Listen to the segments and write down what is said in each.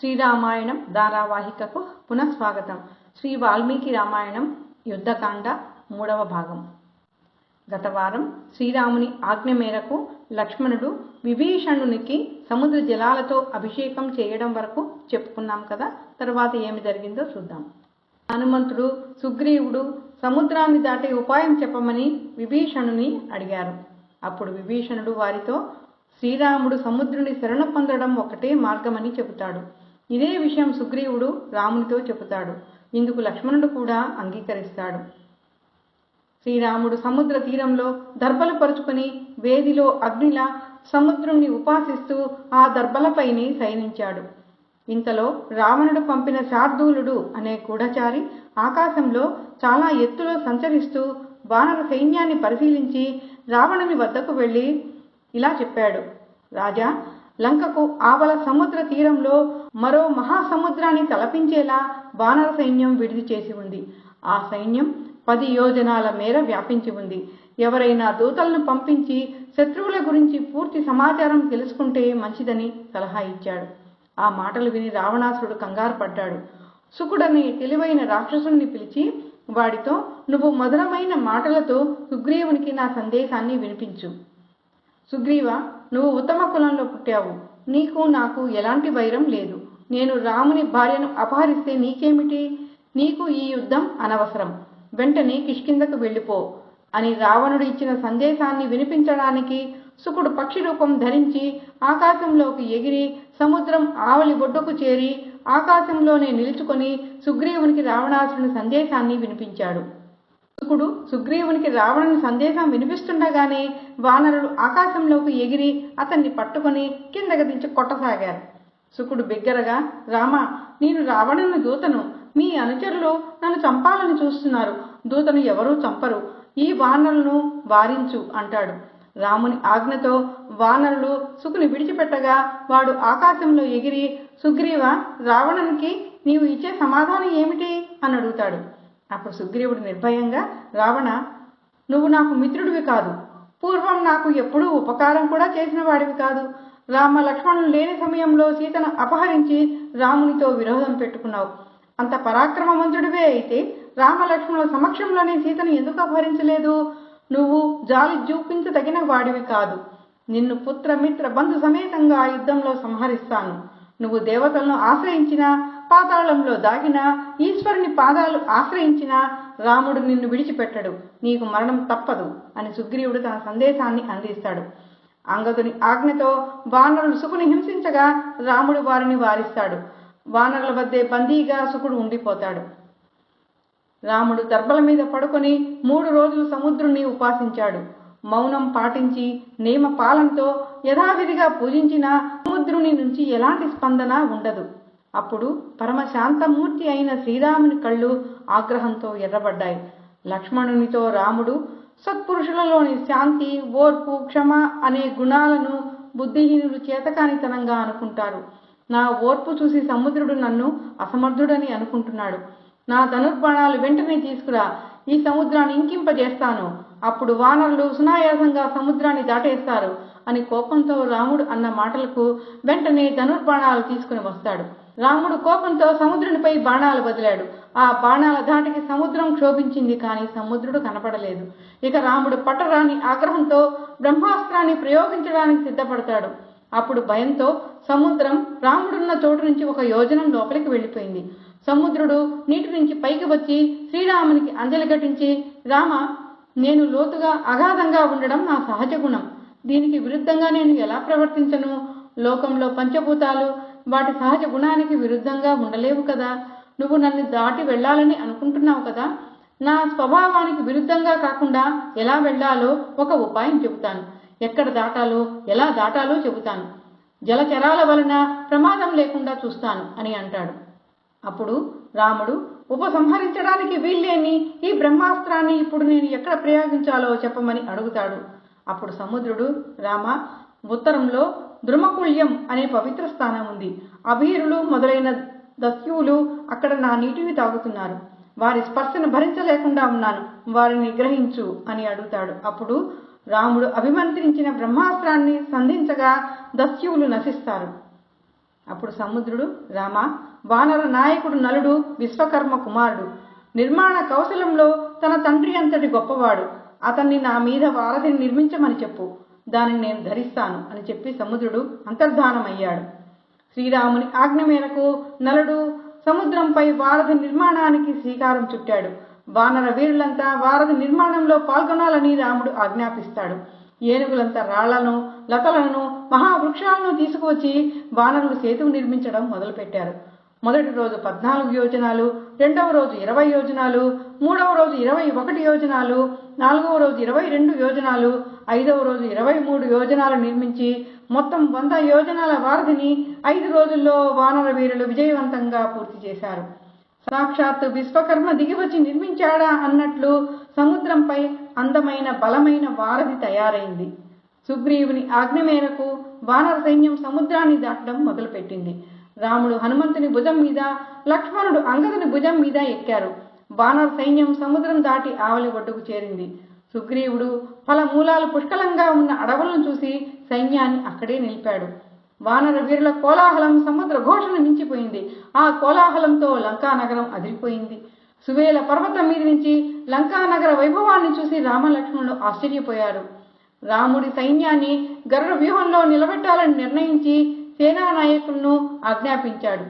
శ్రీరామాయణం ధారావాహికకు పునఃస్వాగతం. శ్రీ వాల్మీకి రామాయణం యుద్ధకాండ మూడవ భాగం. గత వారం శ్రీరాముని ఆజ్ఞ మేరకు లక్ష్మణుడు విభీషణునికి సముద్ర జలాలతో అభిషేకం చేయడం వరకు చెప్పుకున్నాం కదా తర్వాత ఏమి జరిగిందో చూద్దాం. హనుమంతుడు సుగ్రీవుడు సముద్రాన్ని దాటే ఉపాయం చెప్పమని విభీషణుని అడిగారు. అప్పుడు విభీషణుడు వారితో శ్రీరాముడు సముద్రుని శరణ పొందడం ఒకటే మార్గమని చెబుతాడు. ఇదే విషయం సుగ్రీవుడు రామునితో చెబుతాడు. ఇందుకు లక్ష్మణుడు కూడా అంగీకరిస్తాడు. శ్రీరాముడు సముద్ర తీరంలో దర్భలు పరుచుకుని వేదిలో అగ్నిలా సముద్రుణ్ణి ఉపాసిస్తూ ఆ దర్భలపైని శయనించాడు. ఇంతలో రావణుడు పంపిన శార్దూలుడు అనే గూఢచారి ఆకాశంలో చాలా ఎత్తులో సంచరిస్తూ వానర సైన్యాన్ని పరిశీలించి రావణుని వద్దకు వెళ్ళి ఇలా చెప్పాడు. రాజా లంకకు ఆవల సముద్ర తీరంలో మరో మహాసముద్రాన్ని తలపించేలా వానర సైన్యం విడిది చేసి ఉంది. ఆ సైన్యం పది యోజనాల మేర వ్యాపించి ఉంది. ఎవరైనా దూతలను పంపించి శత్రువుల గురించి పూర్తి సమాచారం తెలుసుకుంటే మంచిదని సలహా ఇచ్చాడు. ఆ మాటలు విని రావణాసురుడు కంగారు పడ్డాడు. సుకుడనే తెలివైన రాక్షసుని పిలిచి వాడితో నువ్వు మధురమైన మాటలతో సుగ్రీవునికి నా సందేశాన్ని వినిపించు. సుగ్రీవ నువ్వు ఉత్తమ కులంలో పుట్టావు. నీకు నాకు ఎలాంటి వైరం లేదు. నేను రాముని భార్యను అపహరిస్తే నీకేమిటి? నీకు ఈ యుద్ధం అనవసరం. వెంటనే కిష్కిందకు వెళ్ళిపో అని రావణుడు ఇచ్చిన సందేశాన్ని వినిపించడానికి సుకుడు పక్షి రూపం ధరించి ఆకాశంలోకి ఎగిరి సముద్రం ఆవలి బొడ్డుకు చేరి ఆకాశంలోనే నిలుచుకొని సుగ్రీవునికి రావణాసురుని సందేశాన్ని వినిపించాడు. సుకుడు సుగ్రీవునికి రావణుని సందేశం వినిపిస్తుండగానే వానరులు ఆకాశంలోకి ఎగిరి అతన్ని పట్టుకొని కిందకి దించి కొట్టసాగారు. సుకుడు బిగ్గరగా రామ నేను రావణుని దూతను. మీ అనుచరులు నన్ను చంపాలని చూస్తున్నారు. దూతను ఎవరూ చంపరు. ఈ వానరులను వారించు అంటాడు. రాముని ఆజ్ఞతో వానరులు సుకుని విడిచిపెట్టగా వాడు ఆకాశంలో ఎగిరి సుగ్రీవ రావణునికి నీవు ఇచ్చే సమాధానం ఏమిటి అని అడుగుతాడు. అప్పుడు సుగ్రీవుడు నిర్భయంగా రావణ నువ్వు నాకు మిత్రుడివి కాదు. పూర్వం నాకు ఎప్పుడూ ఉపకారం కూడా చేసిన వాడివి కాదు. రామ లక్ష్మణులు లేని సమయంలో సీతను అపహరించి రామునితో విరోధం పెట్టుకున్నావు. అంత పరాక్రమవంతుడివే అయితే రామ లక్ష్మణుల సమక్షంలోనే సీతను ఎందుకు అపహరించలేదు? నువ్వు జాలి చూపించదగిన వాడివి కాదు. నిన్ను పుత్ర మిత్ర బంధు సమేతంగా ఆ యుద్ధంలో సంహరిస్తాను. నువ్వు దేవతలను ఆశ్రయించినా పాతాళంలో దాగినా ఈశ్వరుని పాదాలు ఆశ్రయించినా రాముడు నిన్ను విడిచిపెట్టడు. నీకు మరణం తప్పదు అని సుగ్రీవుడు తన సందేశాన్ని అందిస్తాడు. అంగదుని ఆజ్ఞతో వానరులు సుకుని హింసించగా రాముడు వారిని వారిస్తాడు. వానరుల వద్దే బందీగా సుకుడు ఉండిపోతాడు. రాముడు దర్భల మీద పడుకొని మూడు రోజులు సముద్రుణ్ణి ఉపాసించాడు. మౌనం పాటించి నియమ పాలనతో యథావిధిగా పూజించిన సముద్రుని నుంచి ఎలాంటి స్పందన ఉండదు. అప్పుడు పరమశాంతమూర్తి అయిన శ్రీరాముని కళ్ళు ఆగ్రహంతో ఎర్రబడ్డాయి. లక్ష్మణునితో రాముడు సత్పురుషులలోని శాంతి ఓర్పు క్షమ అనే గుణాలను బుద్ధిహీనులు చేతకానితనంగా అనుకుంటారు. నా ఓర్పు చూసి సముద్రుడు నన్ను అసమర్థుడని అనుకుంటున్నాడు. నా ధనుర్బాణాలు వెంటనే తీసుకురా. ఈ సముద్రాన్ని ఇంకింపజేస్తాను. అప్పుడు వానరులు సునాయాసంగా సముద్రాన్ని దాటేస్తారు అని కోపంతో రాముడు అన్న మాటలకు వెంటనే ధనుర్బాణాలు తీసుకుని వస్తాడు. రాముడు కోపంతో సముద్రునిపై బాణాలు వదిలాడు. ఆ బాణాల ధాటికి సముద్రం క్షోభించింది కానీ సముద్రుడు కనపడలేదు. ఇక రాముడు పట్టరాని ఆగ్రహంతో బ్రహ్మాస్త్రాన్ని ప్రయోగించడానికి సిద్ధపడతాడు. అప్పుడు భయంతో సముద్రం రాముడున్న చోటు నుంచి ఒక యోజనం లోపలికి వెళ్ళిపోయింది. సముద్రుడు నీటి నుంచి పైకి వచ్చి శ్రీరామునికి అంజలి ఘటించి రామ నేను లోతుగా అగాధంగా ఉండడం నా సహజ గుణం. దీనికి విరుద్ధంగా నేను ఎలా ప్రవర్తించను? లోకంలో పంచభూతాలు వాటి సహజ గుణానికి విరుద్ధంగా ఉండలేవు కదా. నువ్వు నన్ను దాటి వెళ్ళాలని అనుకుంటున్నావు కదా. నా స్వభావానికి విరుద్ధంగా కాకుండా ఎలా వెళ్ళాలో ఒక ఉపాయం చెబుతాను. ఎక్కడ దాటాలో ఎలా దాటాలో చెబుతాను. జలచరాల వలన ప్రమాదం లేకుండా చూస్తాను అని అంటాడు. అప్పుడు రాముడు ఉపసంహరించడానికి వీల్లేని ఈ బ్రహ్మాస్త్రాన్ని ఇప్పుడు నేను ఎక్కడ ప్రయోగించాలో చెప్పమని అడుగుతాడు. అప్పుడు సముద్రుడు రామ ఉత్తరంలో ద్రుమకుళ్యం అనే పవిత్ర స్థానం ఉంది. అభీరులు మొదలైన దస్యువులు అక్కడ నా నీటిని తాగుతున్నారు. వారి స్పర్శను భరించలేకుండా ఉన్నాను. వారిని నిగ్రహించు అని అడుగుతాడు. అప్పుడు రాముడు అభిమంత్రించిన బ్రహ్మాస్త్రాన్ని సంధించగా దస్యువులు నశిస్తారు. అప్పుడు సముద్రుడు రామ వానర నాయకుడు నలుడు విశ్వకర్మ కుమారుడు. నిర్మాణ కౌశలంలో తన తండ్రి అంతటి గొప్పవాడు. అతన్ని నా మీద వారధిని నిర్మించమని చెప్పు. దానిని నేను ధరిస్తాను అని చెప్పి సముద్రుడు అంతర్ధానమయ్యాడు. శ్రీరాముని ఆజ్ఞ మేరకు నలుడు సముద్రంపై వారధి నిర్మాణానికి శ్రీకారం చుట్టాడు. వానర వీరులంతా వారధి నిర్మాణంలో పాల్గొనాలని రాముడు ఆజ్ఞాపిస్తాడు. ఏనుగులంతా రాళ్ళను లతలను మహావృక్షాలను తీసుకువచ్చి వానరులు సేతువు నిర్మించడం మొదలుపెట్టారు. మొదటి రోజు పద్నాలుగు యోజనాలు రెండవ రోజు ఇరవై యోజనాలు మూడవ రోజు ఇరవై ఒకటి యోజనాలు నాలుగవ రోజు ఇరవై రెండు యోజనాలు ఐదవ రోజు ఇరవై మూడు యోజనాలు నిర్మించి మొత్తం వంద యోజనాల వారధిని ఐదు రోజుల్లో వానర వీరులు విజయవంతంగా పూర్తి చేశారు. సాక్షాత్తు విశ్వకర్మ దిగివచ్చి నిర్మించాడా అన్నట్లు సముద్రంపై అందమైన బలమైన వారధి తయారైంది. సుగ్రీవుని ఆజ్ఞ మేరకు వానర సైన్యం సముద్రాన్ని దాటడం మొదలుపెట్టింది. రాముడు హనుమంతుని భుజం మీద లక్ష్మణుడు అంగదుని భుజం మీద ఎక్కారు. వానర సైన్యం సముద్రం దాటి ఆవలి ఒడ్డుకు చేరింది. సుగ్రీవుడు ఫలమూలాలు పుష్కలంగా ఉన్న అడవులను చూసి సైన్యాన్ని అక్కడే నిలిపాడు. వానర వీరుల కోలాహలం సముద్ర ఘోషణ మించిపోయింది. ఆ కోలాహలంతో లంకా నగరం అదిరిపోయింది. సువేల పర్వతం మీద నుంచి లంకా నగర వైభవాన్ని చూసి రామలక్ష్మణులు ఆశ్చర్యపోయారు. రాముడి సైన్యాన్ని గరుడ వ్యూహంలో నిలబెట్టాలని నిర్ణయించి సేనా నాయకులను ఆజ్ఞాపించాడు.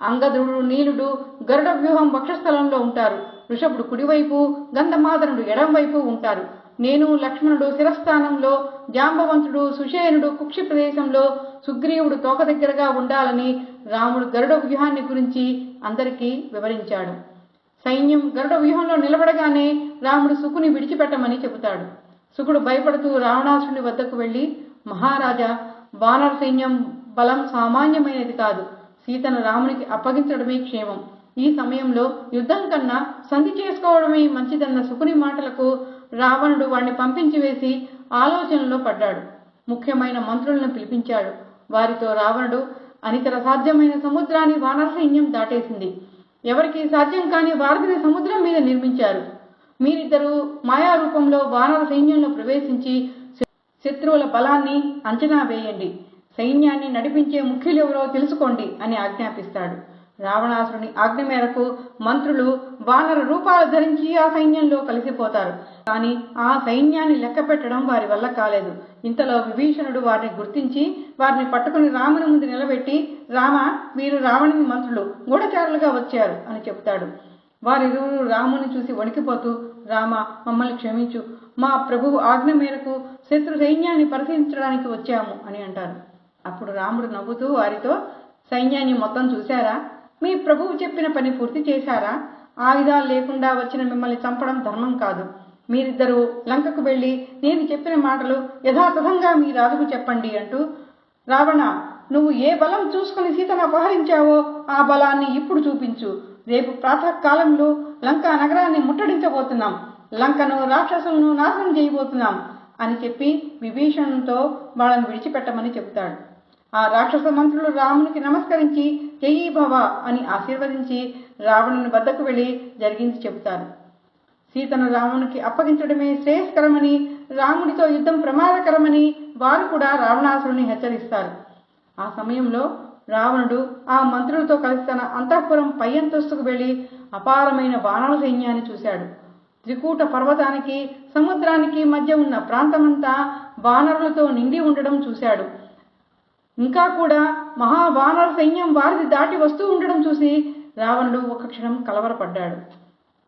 అంగదుడు నీలుడు గరుడ వ్యూహం వక్షస్థలంలో ఉంటారు. వృషభుడు కుడివైపు గంధమాదనుడు ఎడంవైపు ఉంటారు. నేను లక్ష్మణుడు శిరస్థానంలో జాంబవంతుడు సుషేనుడు కుక్షి ప్రదేశంలో సుగ్రీవుడు తోక దగ్గరగా ఉండాలని రాముడు గరుడ వ్యూహాన్ని గురించి అందరికీ వివరించాడు. సైన్యం గరుడ వ్యూహంలో నిలబడగానే రాముడు సుకుని విడిచిపెట్టమని చెబుతాడు. సుకుడు భయపడుతూ రావణాసుని వద్దకు వెళ్ళి మహారాజా వానర సైన్యం బలం సామాన్యమైనది కాదు. సీతను రామునికి అప్పగించడమే క్షేమం. ఈ సమయంలో యుద్ధం కన్నా సంధి చేసుకోవడమే మంచిదన్న సుకుని మాటలకు రావణుడు వాణ్ణి పంపించి వేసి ఆలోచనలో పడ్డాడు. ముఖ్యమైన మంత్రులను పిలిపించాడు. వారితో రావణుడు అనితర సాధ్యమైన సముద్రాన్ని వానర సైన్యం దాటేసింది. ఎవరికి సాధ్యం కాని వారధిని సముద్రం మీద నిర్మించారు. మీరిద్దరూ మాయా రూపంలో వానర సైన్యంలో ప్రవేశించి శత్రువుల బలాన్ని అంచనా వేయండి. సైన్యాన్ని నడిపించే ముఖ్యులెవరో తెలుసుకోండి అని ఆజ్ఞాపిస్తాడు. రావణాసురుని ఆజ్ఞ మేరకు మంత్రులు వానర రూపాలు ధరించి ఆ సైన్యంలో కలిసిపోతారు. కానీ ఆ సైన్యాన్ని లెక్క పెట్టడం వారి వల్ల కాలేదు. ఇంతలో విభీషణుడు వారిని గుర్తించి వారిని పట్టుకుని రాముని ముందు నిలబెట్టి రామ వీరు రావణుని మంత్రులు గూఢచారులుగా వచ్చారు అని చెప్తాడు. వారిరువురు రాముని చూసి వణికిపోతూ రామ మమ్మల్ని క్షమించు. మా ప్రభువు ఆజ్ఞ మేరకు శత్రు సైన్యాన్ని పరిశీలించడానికి వచ్చాము అని అంటారు. అప్పుడు రాముడు నవ్వుతూ వారితో సైన్యాన్ని మొత్తం చూశారా? మీ ప్రభువు చెప్పిన పని పూర్తి చేశారా? ఆయుధాలు లేకుండా వచ్చిన మిమ్మల్ని చంపడం ధర్మం కాదు. మీరిద్దరూ లంకకు వెళ్ళి నేను చెప్పిన మాటలు యథాతథంగా మీ రాజుకు చెప్పండి అంటూ రావణ నువ్వు ఏ బలం చూసుకుని సీతను అపహరించావో ఆ బలాన్ని ఇప్పుడు చూపించు. రేపు ప్రాతకాలంలో లంకా నగరాన్ని ముట్టడించబోతున్నాం. లంకను రాక్షసులను నాశనం చేయబోతున్నాం అని చెప్పి విభీషణంతో వాళ్ళని విడిచిపెట్టమని చెబుతాడు ఆ రాక్షస మంత్రులు రామునికి నమస్కరించి జయీ భవ అని ఆశీర్వదించి రావణుని వద్దకు వెళ్ళి జరిగింది చెబుతారు. సీతను రామునికి అప్పగించడమే శ్రేయస్కరమని రాముడితో యుద్ధం ప్రమాదకరమని వారు కూడా రావణాసురుని హెచ్చరిస్తారు. ఆ సమయంలో రావణుడు ఆ మంత్రులతో కలిసి తన అంతఃపురం పై అంతస్తుకు వెళ్ళి అపారమైన బాణాల సైన్యాన్ని చూశాడు. త్రికూట పర్వతానికి సముద్రానికి మధ్య ఉన్న ప్రాంతమంతా బాణరులతో నిండి ఉండడం చూశాడు. ఇంకా కూడా మహావానర సైన్యం వారిది దాటి వస్తూ ఉండడం చూసి రావణుడు ఒక క్షణం కలవరపడ్డాడు.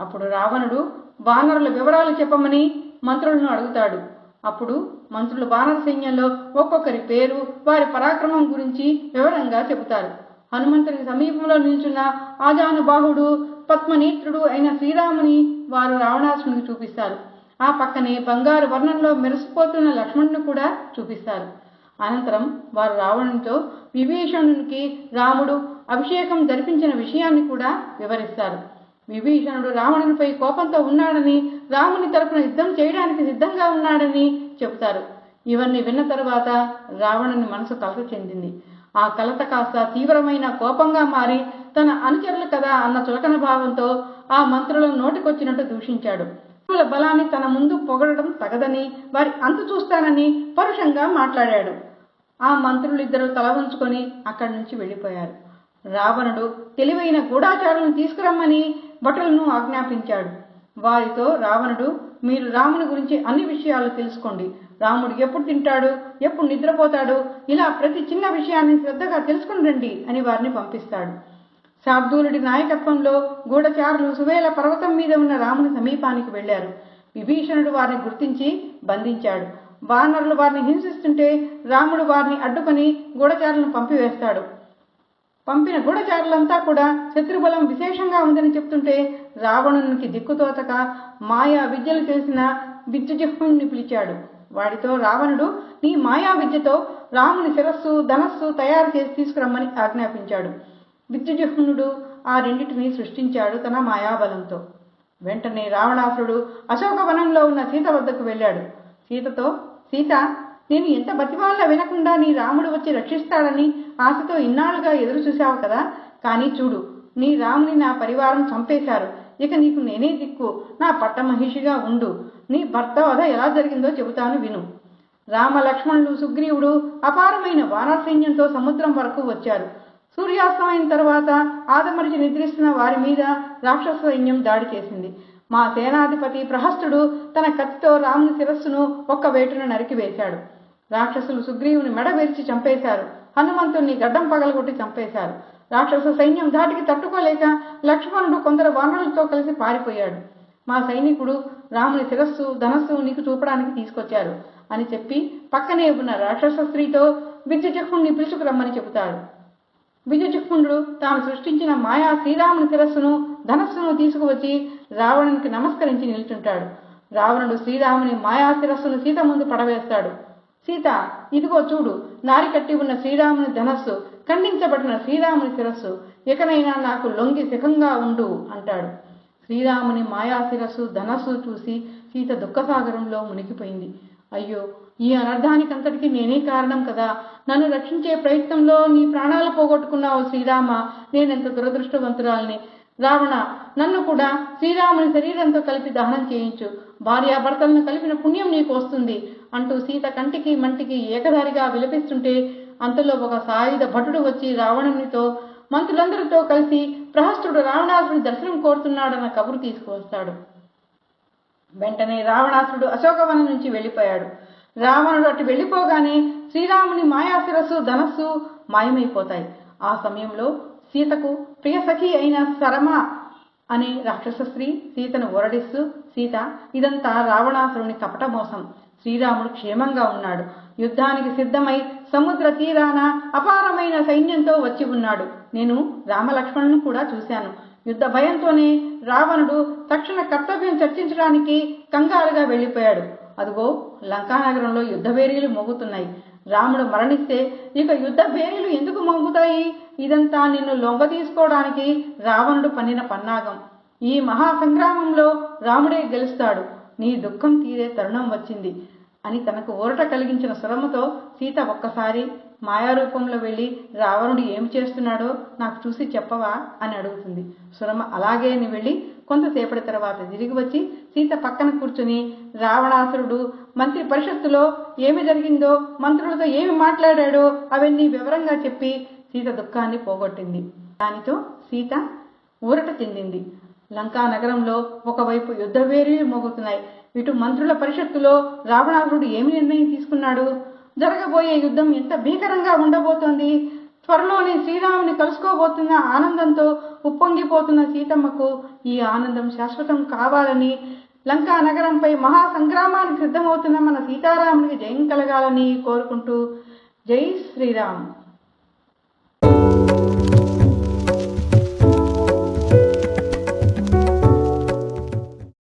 అప్పుడు రావణుడు వానరుల వివరాలు చెప్పమని మంత్రులను అడుగుతాడు. అప్పుడు మంత్రులు వానర సైన్యంలో ఒక్కొక్కరి పేరు వారి పరాక్రమం గురించి వివరంగా చెబుతారు. హనుమంతుని సమీపంలో నిల్చున్న ఆజానుబాహుడు పద్మనేత్రుడు అయిన శ్రీరాముని వారు రావణాసునికి చూపిస్తారు. ఆ పక్కనే బంగారు వర్ణంలో మెరిసిపోతున్న లక్ష్మణుని కూడా చూపిస్తారు. అనంతరం వారు రావణునితో విభీషణునికి రాముడు అభిషేకం జరిపించిన విషయాన్ని కూడా వివరిస్తారు. విభీషణుడు రావణునిపై కోపంతో ఉన్నాడని రాముని తరపున యుద్ధం చేయడానికి సిద్ధంగా ఉన్నాడని చెబుతారు. ఇవన్నీ విన్న తరువాత రావణుని మనసు కలత చెందింది. ఆ కలత కాస్త తీవ్రమైన కోపంగా మారి తన అనుచరులు కదా అన్న చులకన భావంతో ఆ మంత్రులను నోటికొచ్చినట్టు దూషించాడు. బలాన్ని తన ముందు పొగడడం తగదని వారి అంతు చూస్తానని పరుషంగా మాట్లాడాడు. ఆ మంత్రులిద్దరూ తల ఉంచుకొని అక్కడి నుంచి వెళ్ళిపోయారు. రావణుడు తెలివైన గూఢాచారులను తీసుకురమ్మని భటులను ఆజ్ఞాపించాడు. వారితో రావణుడు మీరు రాముని గురించి అన్ని విషయాలు తెలుసుకోండి. రాముడు ఎప్పుడు తింటాడు ఎప్పుడు నిద్రపోతాడు ఇలా ప్రతి చిన్న విషయాన్ని శ్రద్ధగా తెలుసుకుని రండి అని వారిని పంపిస్తాడు. శార్దూలుడి నాయకత్వంలో గూఢచారులు సువేల పర్వతం మీద ఉన్న రాముని సమీపానికి వెళ్ళారు విభీషణుడు వారిని గుర్తించి బంధించాడు. వానరులు వారిని హింసిస్తుంటే రాముడు వారిని అడ్డుకొని గూఢచారులను పంపివేస్తాడు. పంపిన గూఢచారులంతా కూడా శత్రుబలం విశేషంగా ఉందని చెప్తుంటే రావణునికి దిక్కుతోతక మాయా విద్యలు చేసిన విద్యుజిహ్ముని పిలిచాడు. వాడితో రావణుడు నీ మాయా విద్యతో రాముని శిరస్సు ధనస్సు తయారు చేసి తీసుకురమ్మని ఆజ్ఞాపించాడు. విద్యుజిహ్మునుడు ఆ రెండింటిని సృష్టించాడు తన మాయాబలంతో. వెంటనే రావణాసురుడు అశోకవనంలో ఉన్న సీత వద్దకు వెళ్ళాడు. సీతతో సీత నేను ఎంత బతిమాలా వినకుండా నీ రాముడు వచ్చి రక్షిస్తాడని ఆశతో ఇన్నాళ్ళుగా ఎదురు చూశావు కదా? కానీ చూడు నీ రాముని నా పరివారం చంపేశారు. ఇక నీకు నేనే దిక్కు. నా పట్టమహిషిగా ఉండు. నీ భర్త వధ ఎలా జరిగిందో చెబుతాను విను. రామ లక్ష్మణుడు సుగ్రీవుడు అపారమైన వానసైన్యంతో సముద్రం వరకు వచ్చారు. సూర్యాస్తమైన తర్వాత ఆదమరిచి నిద్రిస్తున్న వారి మీద రాక్షస సైన్యం దాడి చేసింది. మా సేనాధిపతి ప్రహస్తుడు తన కత్తితో రాముని శిరస్సును ఒక్క వేటున నరికివేశాడు రాక్షసులు సుగ్రీవుని మెడ విరిచి చంపేశారు. హనుమంతుణ్ణి గడ్డం పగలగొట్టి చంపేశారు. రాక్షస సైన్యం ధాటికి తట్టుకోలేక లక్ష్మణుడు కొందరు వానరులతో కలిసి పారిపోయాడు. మా సైనికుడు రాముని శిరస్సు ధనస్సు నీకు చూపడానికి తీసుకొచ్చారు అని చెప్పి పక్కనే ఉన్న రాక్షస స్త్రీతో విద్యుచక్షుణ్ణి పిలుచుకురమ్మని చెబుతాడు విద్యుచక్షుణుడు తాను సృష్టించిన మాయా శ్రీరాముని శిరస్సును ధనస్సును తీసుకువచ్చి రావణునికి నమస్కరించి నిల్చుంటాడు. రావణుడు శ్రీరాముని మాయాశిరస్సును సీత ముందు పడవేస్తాడు. సీత ఇదిగో చూడు నారి కట్టి ఉన్న శ్రీరాముని ధనస్సు ఖండించబడిన శ్రీరాముని శిరస్సు ఇకనైనా నాకు లొంగి సుఖంగా ఉండు అంటాడు. శ్రీరాముని మాయాశిరస్సు ధనస్సు చూసి సీత దుఃఖసాగరంలో మునిగిపోయింది. అయ్యో ఈ అనర్థానికంతటికి నేనే కారణం కదా? నన్ను రక్షించే ప్రయత్నంలో నీ ప్రాణాలు పోగొట్టుకున్నావు శ్రీరామ. నేనెంత దురదృష్టవంతురాల్ని? రావణ నన్ను కూడా శ్రీరాముని శరీరంతో కలిపి దహనం చేయించు. భార్యాభర్తలను కలిపిన పుణ్యం నీకు వస్తుంది అంటూ సీత కంటికి మంటికి ఏకధారిగా విలపిస్తుంటే అంతలో ఒక సాయుధ భటుడు వచ్చి రావణునితో మంత్రులందరితో కలిసి ప్రహస్తుడు రావణాసురుడి దర్శనం కోరుతున్నాడన్న కబురు తీసుకువస్తాడు. వెంటనే రావణాసుడు అశోకవనం నుంచి వెళ్ళిపోయాడు. రావణుడు అటు వెళ్ళిపోగానే శ్రీరాముని మాయాశిరస్సు ధనస్సు మాయమైపోతాయి. ఆ సమయంలో సీతకు ప్రియసఖి అయిన సరమ అనే రాక్షస స్త్రీ సీతను ఓరడిస్తూ సీత ఇదంతా రావణాసురుని కపట మోసం. శ్రీరాముడు క్షేమంగా ఉన్నాడు. యుద్ధానికి సిద్ధమై సముద్ర తీరాన అపారమైన సైన్యంతో వచ్చి ఉన్నాడు. నేను రామలక్ష్మణుని కూడా చూశాను. యుద్ధ భయంతోనే రావణుడు తక్షణ కర్తవ్యం చర్చించడానికి కంగారుగా వెళ్ళిపోయాడు. అదిగో లంకానగరంలో యుద్ధ వేరీలు మోగుతున్నాయి. రాముడు మరణిస్తే ఇక యుద్ధ భేరీలు ఎందుకు మోగుతాయి? ఇదంతా నిన్ను లొంగ తీసుకోవడానికి రావణుడు పన్నిన పన్నాగం. ఈ మహాసంగ్రామంలో రాముడే గెలుస్తాడు. నీ దుఃఖం తీరే తరుణం వచ్చింది. అని తనకు ఊరట కలిగించిన సురమతో సీత ఒక్కసారి మాయారూపంలో వెళ్ళి రావణుడు ఏమి చేస్తున్నాడో నాకు చూసి చెప్పవా? అని అడుగుతుంది. సురమ అలాగే అని వెళ్ళి కొంతసేపటి తర్వాత తిరిగి వచ్చి సీత పక్కన కూర్చుని రావణాసురుడు మంత్రి పరిషత్తులో ఏమి జరిగిందో మంత్రులతో ఏమి మాట్లాడాడో అవన్నీ వివరంగా చెప్పి సీత దుఃఖాన్ని పోగొట్టింది. దానితో సీత ఊరట చెందింది. లంకా నగరంలో ఒకవైపు యుద్ధవేరీలు మోగుతున్నాయి. ఇటు మంత్రుల పరిషత్తులో రావణాసురుడు ఏమి నిర్ణయం తీసుకున్నాడు? జరగబోయే యుద్ధం ఎంత భీకరంగా ఉండబోతోంది? త్వరలోనే శ్రీరాముని కలుసుకోబోతున్న ఆనందంతో ఉప్పొంగిపోతున్న సీతమ్మకు ఈ ఆనందం శాశ్వతం కావాలని లంకా నగరంపై మహా సంగ్రామానికి సిద్ధమవుతున్న మన సీతారామునికి జయం కలగాలని కోరుకుంటూ జై శ్రీరామ్.